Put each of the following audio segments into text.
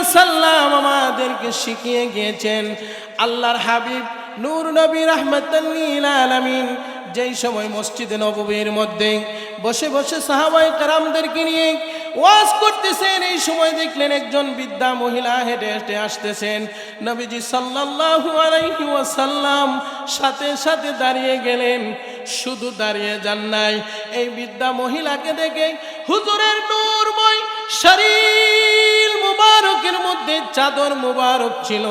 ওয়াসাল্লাম আমাদেরকে শিখিয়ে গিয়েছেন, আল্লাহর হাবিব নূর নবী রহমতুল্লিল আলমিন যেই সময় মসজিদে নববীর মধ্যে বসে বসে সাহাবাই কারামদেরকে নিয়ে ওয়াজ করতেছেন, এই সময় দেখলেন একজন বিদ্যা মহিলা হেঁটে হেঁটে আসতেছেন। নবীজি সাল্লাল্লাহু আলাইহি ওয়াসাল্লাম সাথে সাথে দাঁড়িয়ে গেলেন, শুধু দাঁড়িয়ে যান নাই। এই বিদ্যা মহিলাকে দেখে হুজুরের নূরময় শরীর মুবারকের মধ্যে চাদর মুবারক ছিল।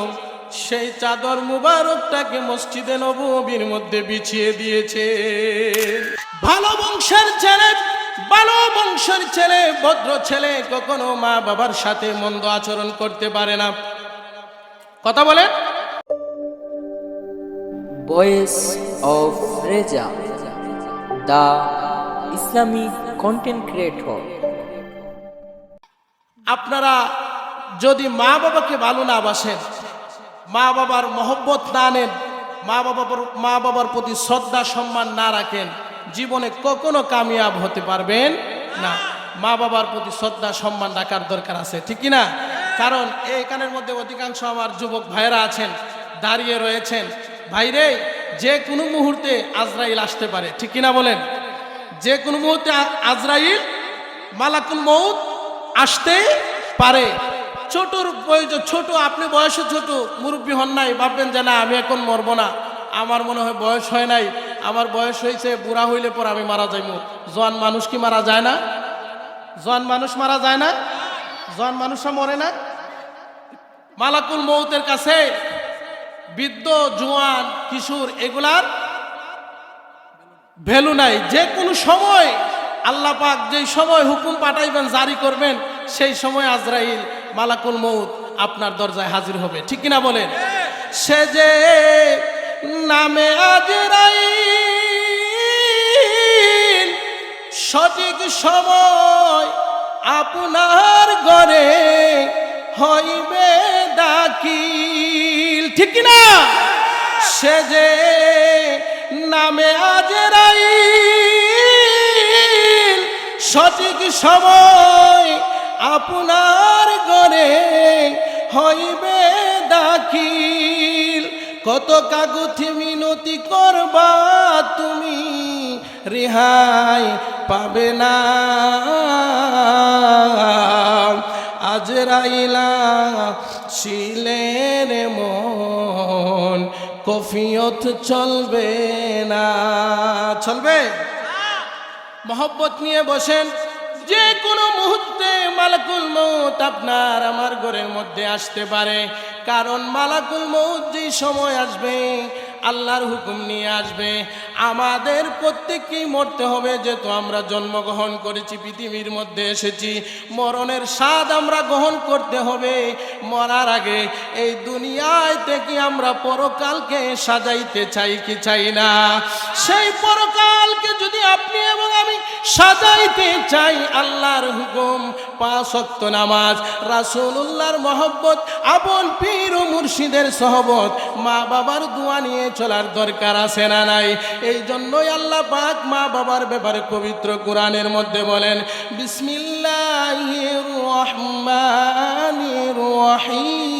সেই চাদর মুবারকটাকে মসজিদে নববীর মধ্যে বিছিয়ে দিয়েছে। ভালো বংশের ছেলে ভালো বংশের ছেলে ভদ্র ছেলে কখনো মা বাবার সাথে মন্দ আচরণ করতে পারে না। কথা বলে Voice of Reza, the Islamic content creator. আপনারা যদি মা বাবাকে ভালো না বাসেন, মা বাবার মহব্বত না নেন, মা বাবার মা বাবার প্রতি শ্রদ্ধা, সম্মান না রাখেন, জীবনে কখনো কামিয়াব হতে পারবেন না। মা বাবার প্রতি শ্রদ্ধা, সম্মান রাখার দরকার আছে, ঠিক না? কারণ এইখানের মধ্যে অধিকাংশ আমার যুবক ভাইরা আছেন, দাঁড়িয়ে রয়েছেন। ভাইরে যে কোনো মুহূর্তে আজরাইল আসতে পারে, ঠিক কিনা বলেন? যে কোনো মুহূর্তে আজরাইল, মালাকুল মৌত আসতে পারে। ছোটর প্রয়োজন ছোট, আপনি বয়সে ছোট, মুরব্বী হন নাই, ভাববেন যে না, আমি এখন মরবো না। আমার মনে হয় বয়স হয় নাই। আমার বয়স হয়েছে, বুড়া হইলে পর আমি মারা যাইব জোয়ান মানুষ কি মারা যায় না? জোয়ান মানুষ মারা যায় না? জোয়ান মানুষরা মরে না? মালাকুল মৌতের কাছে বৃদ্ধ, জোয়ান, কিশোর, এগুলার ভ্যালু নাই। যে কোনো সময় আল্লাহ পাক যেই সময় হুকুম পাঠাইবেন, জারি করবেন, সেই সময় আজরাইল মালাকুল মৌত আপনার দরজায় হাজির হবে। ঠিক কিনা বলেন? সে যে নামে আজরাইল, সঠিক সময় আপনার ঘরে হইবে দাখিল। ঠিক না সে যে নামে আজরাইল, সঠিক সময় আপনার ঘরে হইবে দাখিল। কত কাগুথি মিনতি করবা তুমি রেহাই পাবে না। আজরাইলা শিলের মন কফিয়ত চলবে না। চলবে? মহব্বত নিয়ে বসেন। যে কোনো মুহূর্তে মালাকুল মৌত আপনার আমার ঘরের মধ্যে আসতে পারে। কারণ মালাকুল মৌত যেই সময় আসবে, আল্লাহর হুকুম নিয়ে আসবে। আমাদের প্রত্যেককেই মরতে হবে, যেহেতু আমরা জন্মগ্রহণ করেছি, পৃথিবীর মধ্যে এসেছি। মরণের স্বাদ আমরা গ্রহণ করতে হবে। মরার আগে এই দুনিয়ায় থেকে আমরা পরকালকে সাজাইতে চাই কি চাই না? সেই পরকালকে যদি আপনি এবং আমি সাজাইতে চাই, আল্লাহর হুকুম, পাঁচ নামাজ, রাসূলুল্লাহর মহব্বত, আপন পীর ও মুর্শিদের সহবত মা বাবার দোয়া নিয়ে চলার দরকার আছে না নাই? এই জন্যই আল্লাহ পাক মা বাবার ব্যাপারে পবিত্র কোরআনের মধ্যে বলেন বিসমিল্লাহির রহমানির রহিম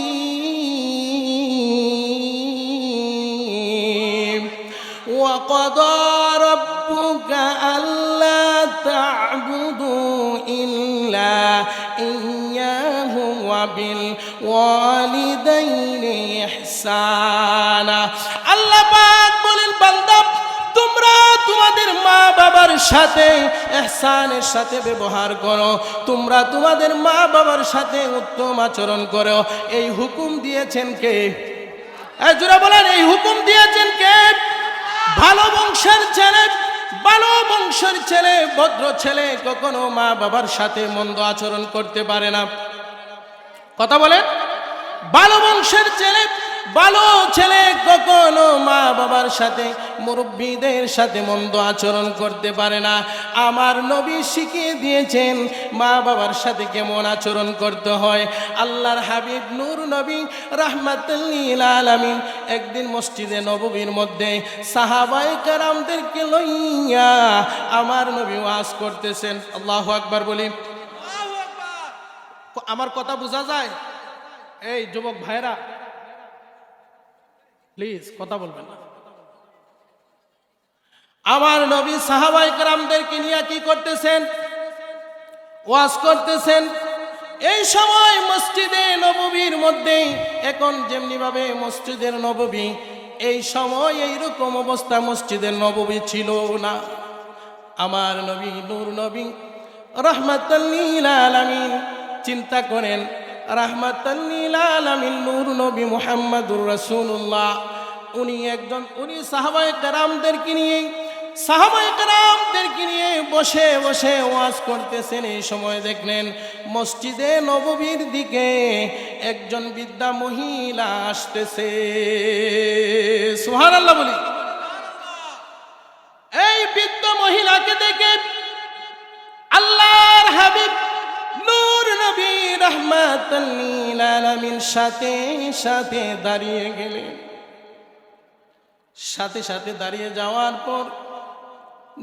وقضى ربك ألا تعبدوا إلا إياه وبالوالدين إحسانا আল্লাহ বাবার সাথে, এহসানের সাথে ব্যবহার করো। তোমরা তোমাদের মা বাবার সাথে উত্তম আচরণ করো। এই হুকুম দিয়েছেন কে? জোরা বলেন, এই হুকুম দিয়েছেন কে? ভালো বংশের ছেলে, ভালো বংশের ছেলে, ভদ্র ছেলে, কখনো মা বাবার সাথে মন্দ আচরণ করতে পারে না। কথা বলেন। ভালো বংশের ছেলে ভালো ছেলে কখনো মা বাবার সাথে মুরব্বীদের সাথে মন্দ আচরণ করতে পারে না। আমার নবী শিখিয়ে দিয়েছেন মা বাবার সাথে কেমন আচরণ করতে হয়। আল্লাহর হাবিব নূর নবী রাহমাতুল্লিল আলামিন একদিন মসজিদে নববীর মধ্যে সাহাবাই কারামদেরকে লইয়া আমার নবী ওয়াজ করতেছেন। আল্লাহু আকবার বলি। আমার কথা বোঝা যায়? এই যুবক ভাইরা প্লিজ, কথা বলবেন না। আমার নবী সাহাবাই কারামদেরকে নিয়ে কি করতেছেন? ওয়াজ করতেছেন। এই সময় মসজিদে নববীর মধ্যে, এখন যেমনি ভাবে মসজিদের নববী, এই সময় এইরকম অবস্থা মসজিদের নববী ছিল না। আমার নবী নূর নবী রহমতুল্লিল চিন্তা করেন রহমতুল্লিল আলামিন নূর নবী মুহাম্মদুর রাসূলুল্লাহ। উনি একজন, উনি সাহাবায়ে কেরামদেরকে নিয়ে, সাহাবায়ে কেরামদেরকে নিয়ে বসে বসে ওয়াজ করতেছেন। এই সময় দেখলেন মসজিদে নববীর দিকে একজন বিদ্যা মহিলা আসতেছে। সোহান আল্লাহ বলি। এই বৃদ্ধ মহিলাকে দেখে আল্লাহর হাবিব নূর নবী আলামিন সাথে সাথে দাঁড়িয়ে গেলেন। সাথে সাথে দাঁড়িয়ে যাওয়ার পর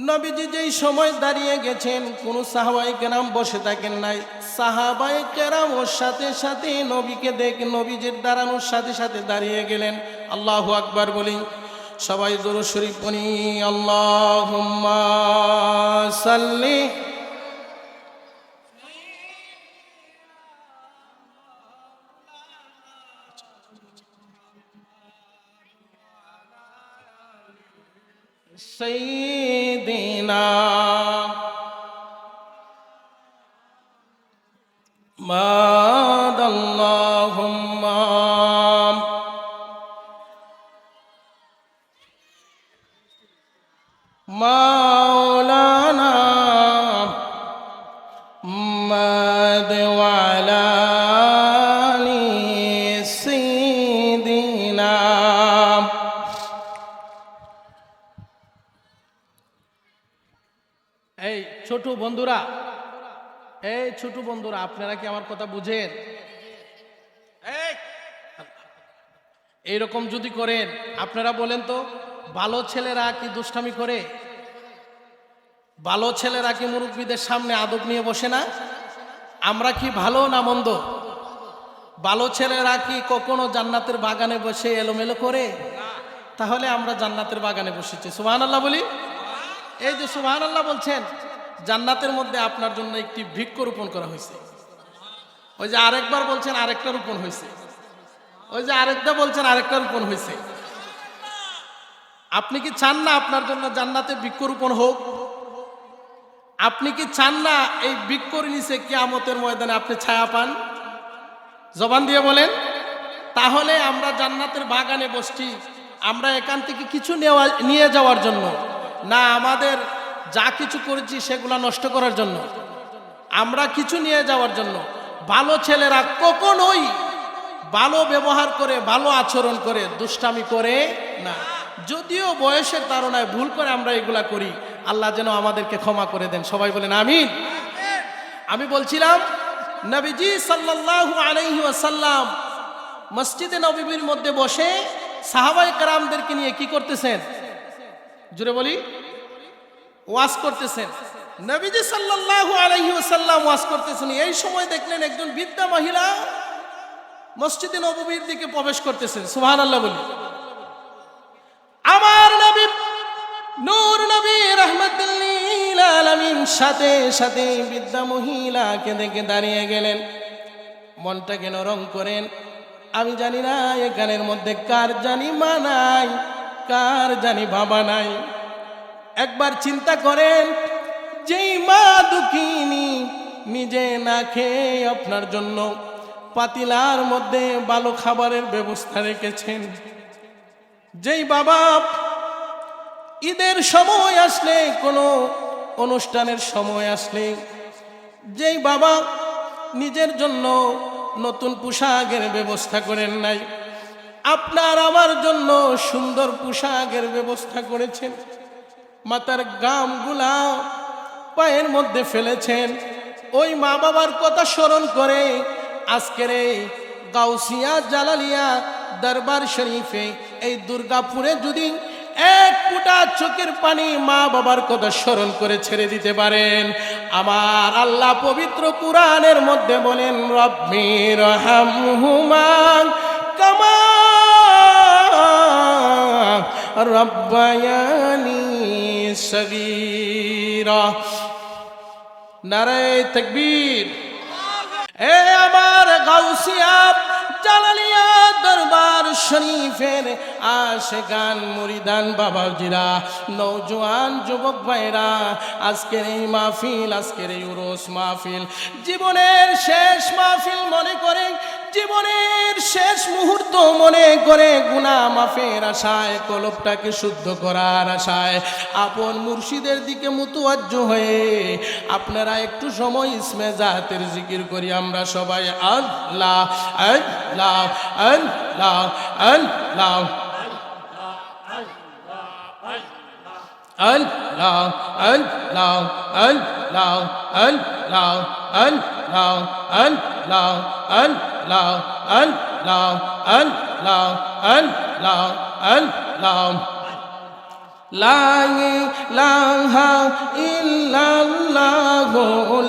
নবীজি যেই সময় দাঁড়িয়ে গেছেন, কোন সাহাবাই কেরাম বসে থাকেন নাই। সাহাবাই কেরাম ওর সাথে সাথে নবীকে দেখে নবীজির দাঁড়ানোর সাথে সাথে দাঁড়িয়ে গেলেন। আল্লাহ আকবার বলি, সবাই দরুদ শরীফ পড়ি, আল্লাহুম্মা সাল্লি سيدنا ছোট বন্ধুরা আপনারা কি আমার কথা বুঝেন? এই, এইরকম যদি করেন আপনারা বলেন তো ভালো ছেলেরা কি দুষ্টামি করে? ভালো ছেলেরা কি মুরব্বীদের সামনে আদব নিয়ে বসে না? আমরা কি ভালো না মন্দ? ভালো ছেলেরা কি কখনো জান্নাতের বাগানে বসে এলোমেলো করে? তাহলে আমরা জান্নাতের বাগানে বসেছি। সুবহান আল্লাহ বলি? এই যে সুবহান আল্লাহ বলছেন জান্নাতের মধ্যে আপনার জন্য একটি বৃক্ষ রোপণ করা হয়েছে। ওই যে আরেকবার বলছেন আরেকটা রোপণ হয়েছে। ওই যে আরেকটা বলছেন আরেকটা রোপণ হয়েছে। আপনি কি চান না আপনার জন্য জান্নাতে বৃক্ষরোপণ হোক? আপনি কি চান না এই বৃক্ষর নিচে কিয়ামতের ময়দানে আপনি ছায়া পান? জবান দিয়ে বলেন, তাহলে আমরা জান্নাতের বাগানে বসছি, আমরা এখান থেকে কিছু নেওয়া নিয়ে যাওয়ার জন্য। না, আমাদের যা কিছু করেছি সেগুলা নষ্ট করার জন্য। আমরা কিছু নিয়ে যাওয়ার জন্য। ভালো ছেলেরা কখনোই ভালো ব্যবহার করে, ভালো আচরণ করে দুষ্টামি করে না। যদিও বয়সের তারণায় ভুল করে আমরা এগুলা করি, আল্লাহ যেন আমাদেরকে ক্ষমা করে দেন। সবাই বলেন, আমিন। আমি বলছিলাম, নবীজি সাল্লাল্লাহু আলাইহি ওয়াসাল্লাম মসজিদে নবীর মধ্যে বসে সাহাবাই কারামদেরকে নিয়ে কি করতেছেন? জুড়ে বলি। ওয়াজ করতেছেন। নবীজি সাল্লাল্লাহু আলাইহি ওয়াসাল্লাম ওয়াজ করতেছেন। এই সময় দেখলেন একজন বৃদ্ধা মহিলা মসজিদে নববীর দিকে প্রবেশ করতেছেন। সুবহানাল্লাহ বলি। আমার নবী, নূর নবী রহমতুল্লিল সাথে সাথে বিদ্যা মহিলাকে দেখে দাঁড়িয়ে গেলেন। মনটাকে নরম করেন। আমি জানি না এখানের মধ্যে কার জানি মা নাই, কার জানি বাবা নাই। একবার চিন্তা করেন, যেই মা দুঃখিনী নিজে না খেয়ে আপনার জন্য পাতিলার মধ্যে ভালো খাবারের ব্যবস্থা রেখেছেন। যেই বাবা ঈদের সময় আসলে, কোনো অনুষ্ঠানের সময় আসলে, যেই বাবা নিজের জন্য নতুন পোশাকের ব্যবস্থা করেন নাই, আপনার আমার জন্য সুন্দর পোশাকের ব্যবস্থা করেছেন। মাতার গামগুলা পায়ের মধ্যে ফেলেছেন। ওই মা বাবার কথা স্মরণ করে আজকের এই গাউসিয়া জালালিয়া দরবার শরীফে, এই দুর্গাপুরে যদি এক ফুটা চোখের পানি মা বাবার কথা স্মরণ করে ছেড়ে দিতে পারেন। আমার আল্লাহ পবিত্র কোরআনের মধ্যে বলেন রব্বির হামহুমান কামা রব্বায়ানি তকবীর। এ আমার গাউসিয়া জালালিয়া দরবার শরীফের আশেগান মুরিদান বাবাজিরা নৌজওয়ান যুবক ভাইরা, আজকের এই মাহফিল, আজকের এই উরস মাহফিল, জীবনের শেষ মাহফিল মনে করে, জীবনের শেষ মুহূর্ত মনে করে গুনা মাফের আশায় কলবটাকে শুদ্ধ করার আশায়, আপন মুর্শিদের দিকে মুতুয়াজ্জ হয়ে আপনারা একটু সময় ইসমে জাতের জিকির করি, আমরা সবাই আল্লাহ আল্লাহ আল্লাহ আল্লাহ আল্লাহ আল্লাহ আল্লাহ আল্লাহ আল্লাহ আল্লাহ আল্লাহ আল্লাহ আল্লাহ আল্লাহ আল্লাহ লা ইলাহা ইল্লাল্লাহ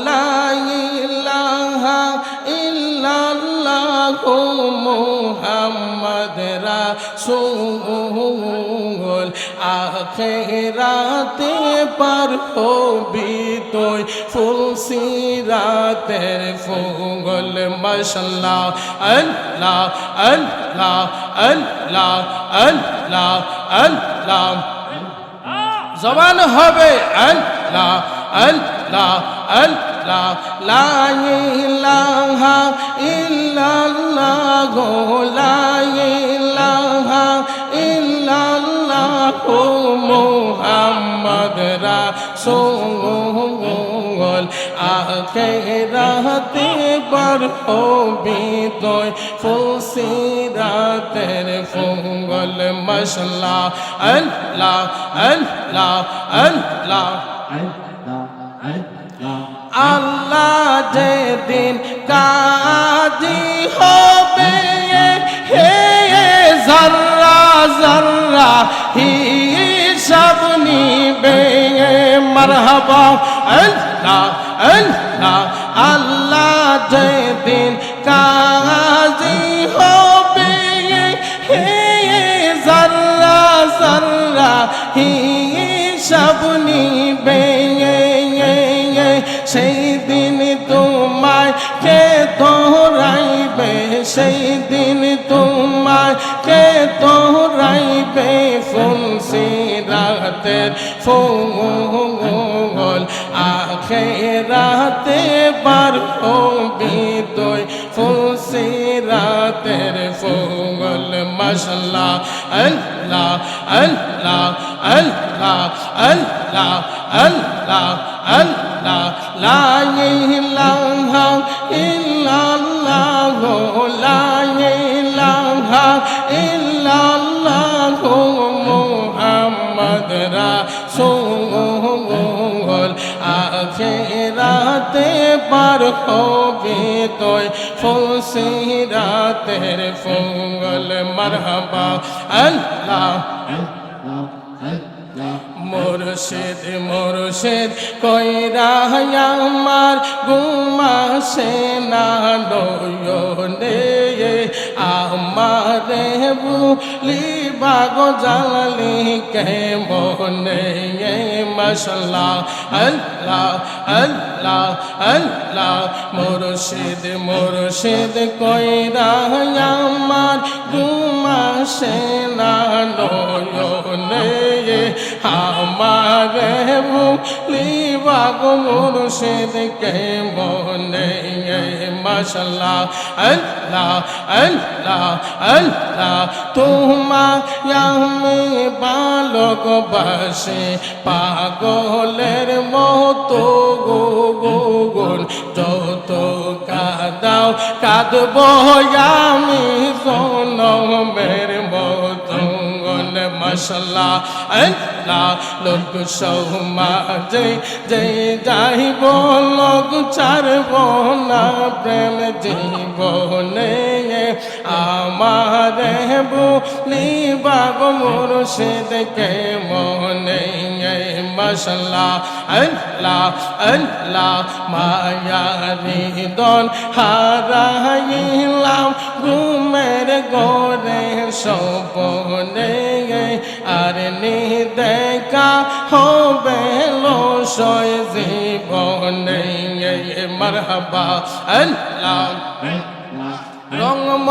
লা ইলাহা ইল্লাল্লাহ মুহাম্মদ রাসূল আখেরাতে পার হবি তুই ফুল সিরাতের ফুল মাশাল্লাহ, আল্লাহ আল্লাহ আল্লাহ আল্লাহ আল্লাহ। জবান হবে আল্লাহ আল্লাহ আল্লাহ। লা ইলাহা ইল্লাল্লাহ লা ইলাহা ইল্লাল্লাহ মুহাম্মদ রাসূল আখিরাতে বার হবি তুই ফুসিরাতের ফুল মাশাল্লাহ আল্লাহ। আল্লাহ আল্লাহ আল্লাহ। যেদিন কাজী হবে, হে জর্রা জর্রা হিসাব নিবে মারহাবা, আল্লাহ আল্লাহ আল্লাহ যেদিন কাজী হবে, হে জর্রা জর্রা হিসাব নিবে সেই দিন তোমায় কে তোরাইবে সেই দিন তোমায় কে তোরাইবে ফুলসি রাতের ফুল আখে রাতে বার হবি তুই ফুলসি রাতের ফুল মশলা আল্লাহ আল্লাহ আল্লাহ আল্লাহ আল্লাহ আল্লাহ সোল আছে রাতে পার হবে তোয় ফসে রাতের ফঙ্গল মারহাবা আল্লাহ মুর্শিদ মুর্শিদ কইরা আমার গুমাসে না নয়নে আমারে বুলি বাগো জালি কে মনে মশলা আল্লাহ আল্লাহ আল্লাহ। মুর্শিদ মুর্শিদ কইরা আমার গুমাসে না নয়নে আমারে বুলি বাগো মুর্শিদ কে মনে মশলা আল্লাহ আল্লাহ আল্লাহ। তোমায় আমি বালক বাসে পাগলের মতো গুগুন যত কাদাও, কাঁদব আমি জনমের মতো মশলা আল্লাহ, লোক সমাজে যে যাইব, লোক ছাড়ব না। প্রেম জীবনে আমার বলি বাগ মুর্শিদ কে মনে মশলা আল্লাহ আল্লাহ মায়ারি দন হারাইলাম ঘুমের গোরে সপনে আর নি দেখা হবে লসয় জীবনে। মারহাবা আল্লাহ। রঙম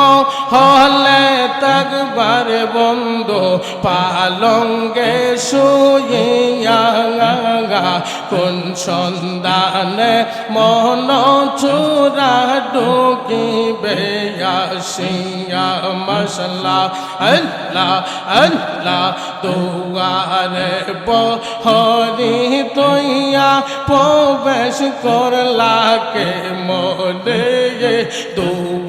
হলে তকবার বন্ধু, পালঙ্গে শুইয়া কোন সন্ধানে মন চূড়া ডুকিবে আসিয়া মশলা আল্লাহ আল্লাহ, দুয়ারে বহরি তৈয়া প্রবেশ করলা কে মনে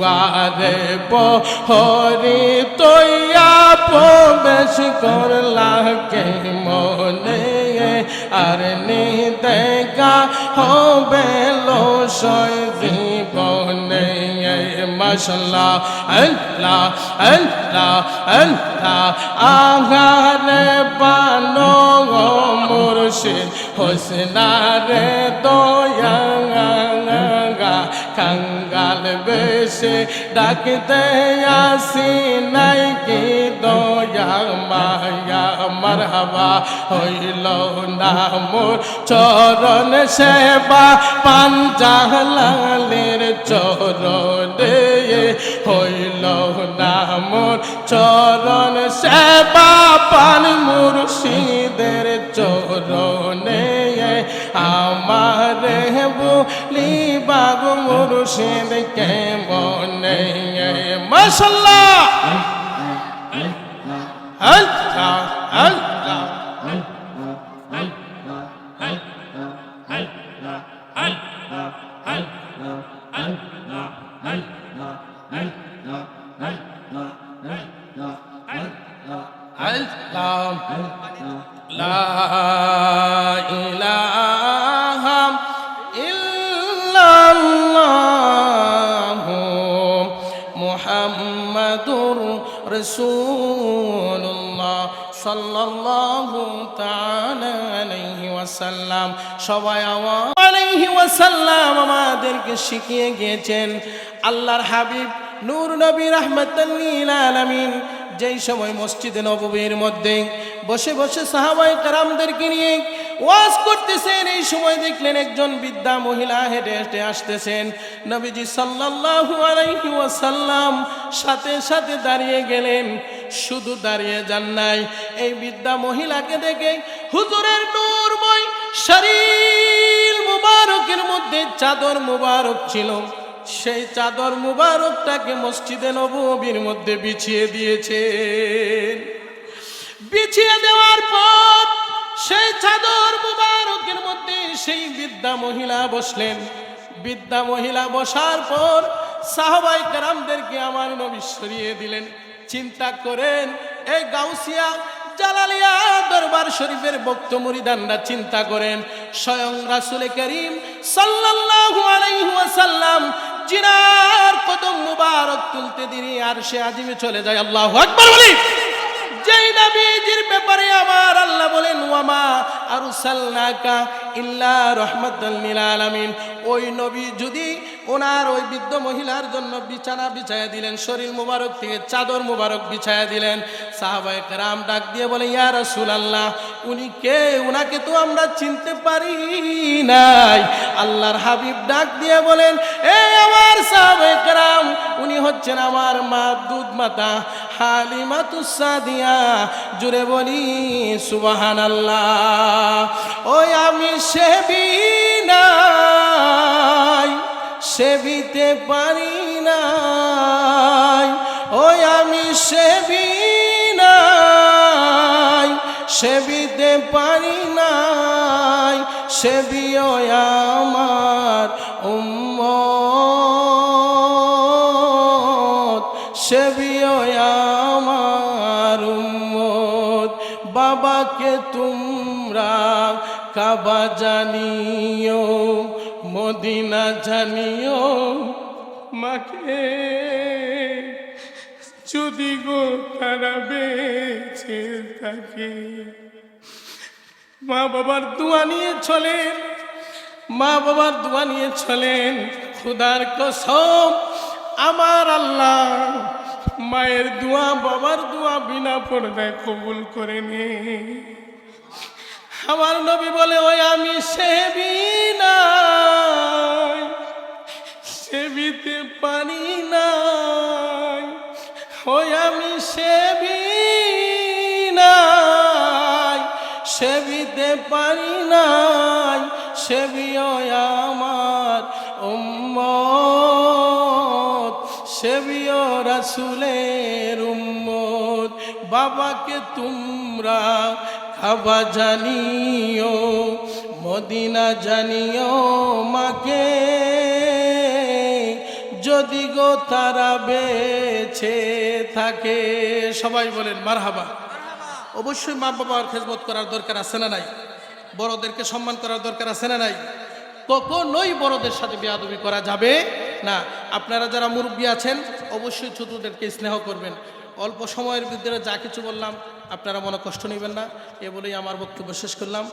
দুয়ারে বহরি তৈয়া প্রবেশ করলা কে মনে, আর নি দেখা হবে লসয় জীবনে। মশলা আল্লাহ আল্লাহ আল্লাহ আঘারে পানো মুর্শিদ, হোসনারে দয়া কাঙ্গাল বেশে ডাকতে আসি নাই কি দয়া, মায়া, মারহাবা হইল না মোর চরণ সেবা। পাঞ্জালালের চরণে হইল না মোর চরণ সেবা। পান মুর্শিদের চরণে আমার বলি বাগ মুর্শিদ কেমন সাল্লাল্লাহু তাআলা আলাইহি ওয়াসাল্লাম, সবাই আওয়াজ আলাইহি ওয়াসাল্লাম আমাদেরকে শিখিয়ে গিয়েছেন, আল্লাহর হাবিব নূর নবী রাহমাতাল লিল আলামিন যেই সময় মসজিদে নববীর মধ্যে বসে বসে সাহাবাই কারামদেরকে নিয়ে ওয়াজ করতেছেন, এই সময় দেখলেন একজন বৃদ্ধা মহিলা হেঁটে হেঁটে আসতেছেন। নবীজি সাল্লাল্লাহু আলাইহি ওয়াসাল্লাম সাথে সাথে দাঁড়িয়ে গেলেন, শুধু দাঁড়িয়ে যান নাই। এই বৃদ্ধা মহিলাকে দেখে হুজুরের নূরময় শরীর মুবারকের মধ্যে চাদর মুবারক ছিল। সেই চাদর মুবারকটাকে মসজিদে নববীর মধ্যে বিছিয়ে দিয়েছেন। বিছিয়ে দেওয়ার পর সেই চাদর মুবারকের মধ্যে সেই বিদ্যা মহিলা বসলেন। বিদ্যা মহিলা বসার পর সাহাবাই কারামদেরকে আমার নবী সরিয়ে দিলেন। চিন্তা করেন এই গাউসিয়া, জালালিয়া দরবার শরীফের বক্ত মুরিদানরা চিন্তা করেন, স্বয়ং রাসুল করিম সাল্লাল্লাহু আলাইহি ওয়াসাল্লাম জিনার কদম মুবারক তুলতে দিনি আর সে আজিমে চলে যায়। আল্লাহু আকবার বলি। যেই নবীজির ব্যাপারে আমার আল্লাহ বলেন, ওয়ামা আরুসাল্লাকা ইল্লা রাহমাতাল লিল আলামিন ওই নবী যদি ওনার ওই বৃদ্ধ মহিলার জন্য বিছানা বিছায়া দিলেন, শরীর মুবারক থেকে চাদর মুবারক বিছায়া দিলেন। সাহাবায়ে কেরাম ডাক দিয়ে বলে, ইয়া রাসূলুল্লাহ, উনি কে? উনাকে তো আমরা চিনতে পারি নাই। আল্লাহর হাবিব ডাক দিয়ে বলেন এ আমার সাহাবায়ে কেরাম, উনি হচ্ছেন আমার মা দুধ মাতা হালিমাতুসাদিয়া জুড়ে বলি সুবাহান আল্লাহ ওই আমি সেবি সেবিতে পারি নাই। ওই আমি সেবি নাই সেবিতে পারি নাই। সেবিও আমার উম্মত। সেবিও আমার উম্মত। বাবাকে তোমরা কাবা জানিও। মদিনা জানিও মাকে, যদি গো তারা বেঁচে থাকে। মা বাবার দোয়া নিয়ে চলেন, মা বাবার দোয়া নিয়ে চলেন। খুদার কসম, আমার আল্লাহ মায়ের দোয়া, বাবার দোয়া বিনা পর্দায় কবুল করে নে। আমার নবী বলে, ওই আমি সেবি নাই, সেবিতে পারি নাই, ওই আমি সেবি নাই, সেবিতে পারি নাই সেবিও আমার উম্মত সেবিও রাসুলের উম্মত, বাবাকে তোমরা খাবা জানিও, মদিনা জানিও মাকে। যদি গো তারা বেছে থাকে, সবাই বলেন মারহাবা। অবশ্যই মা বাবার খেজমত করার দরকার আছে না নাই? বড়দেরকে সম্মান করার দরকার আছে না নাই? কখনোই বড়দের সাথে বেয়াদবি করা যাবে না। আপনারা যারা মুরব্বী আছেন, অবশ্যই ছোটদেরকে স্নেহ করবেন। অল্প সময়ের ভিতরে যা কিছু বললাম, আপনারা মনে কষ্ট নেবেন না। এ বলেই আমার বক্তব্য শেষ করলাম।